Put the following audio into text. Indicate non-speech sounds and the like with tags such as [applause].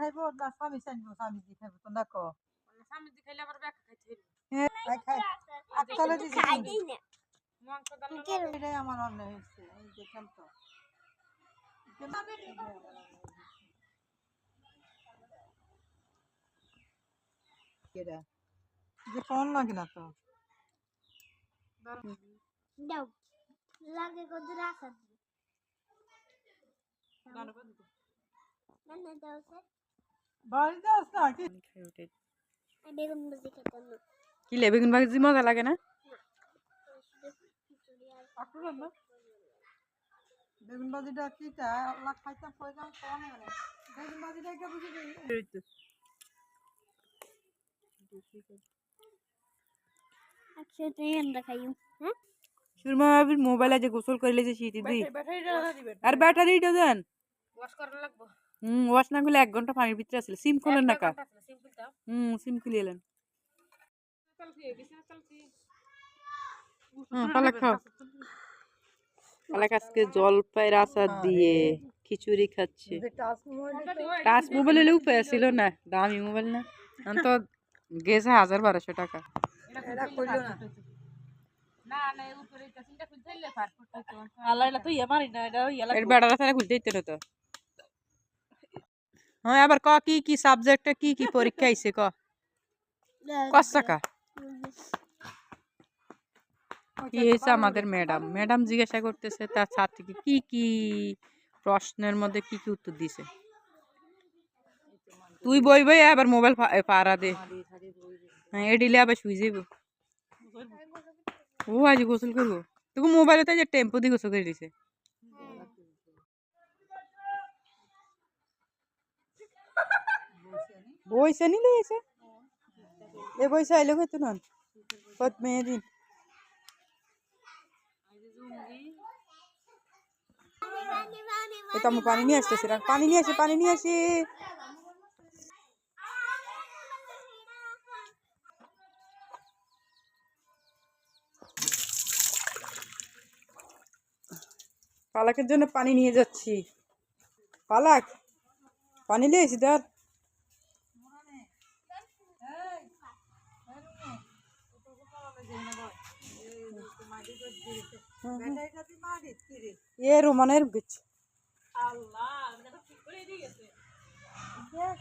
খাইবো না স্বামী চাইব স্বামী দি খাইবো তো না কো স্বামী দি খাইলে আবার ব্যাখ্যা খাইতে হইবে খাই খাই আটকালে দিছি মাংস ডাল এটাই আমার অন্যায় হয়েছে এই দেখলাম তো কেডা? যে ফোন লাগে না তো দাও লাগে কত রাখা না না দাও স্যার বাড়িতে আস না কি? বেগুন ভাজি কি লে বেগুন ভাজি মজা লাগে না? আল্লাহ খাইতাম বেগুন কে বুঝি সুরমা মোবাইল আছে গোসল করলে যে শীত দি ব্যাটারিটা আর ব্যাটারিটা দেন। ওয়াশ করা লাগবো। হুম ওয়াশ না করলে এক ঘন্টা পানির ভিতরে আসলে সিম খুলেন না কা সিম্পলটা হুম সিম খুলে এলেন কালকে বিছানা কালকে হুম পালাক খাও পালাক আজকে জলপাইয়ের আচার দিয়ে খিচুড়ি খাচ্ছে যে টাচ মোবাইল টাচ মোবাইল হলে উপায় ছিল না দামি মোবাইল না এখন তো গেছে হাজার বারোশো টাকা এটা কইলো না না না উপরে এটা চিন্তা খুলতে হইলে পাসপোর্ট হইতো আল্লাহ এটা তো হ্যাঁ আবার ক কি কি সাবজেক্টে কি কি পরীক্ষা [laughs] আইছে ক? কস কি? হয়েছে আমাদের ম্যাডাম ম্যাডাম জিজ্ঞাসা করতেছে তার ছাত্রীকে কি কি প্রশ্নের মধ্যে কি কি উত্তর দিছে? তুই বই বই আবার মোবাইল পাড়া দে। হ্যাঁ এডিলে আবার শুই যাইব। ও আজ গোসল করব? তোকে মোবাইলে তো যে টেম্পো দিয়ে গোসল করে দিছে। বইছে নি লইছে এ বইছে আইলে কইতো না কত মেয়ে দিন? আমি পানি নিয়ে আসতেছি রাখ, পানি নিয়ে আসি, পানি নিয়ে আসি। পালাকের জন্য পানি নিয়ে যাচ্ছি। পালাক, পানি নিয়ে এসি ধর ব্যাটারিটা দি মারি কি রে এ রোমানের গেছে আল্লাহ এটা তো ঠিক করে দিয়ে গেছে দেখ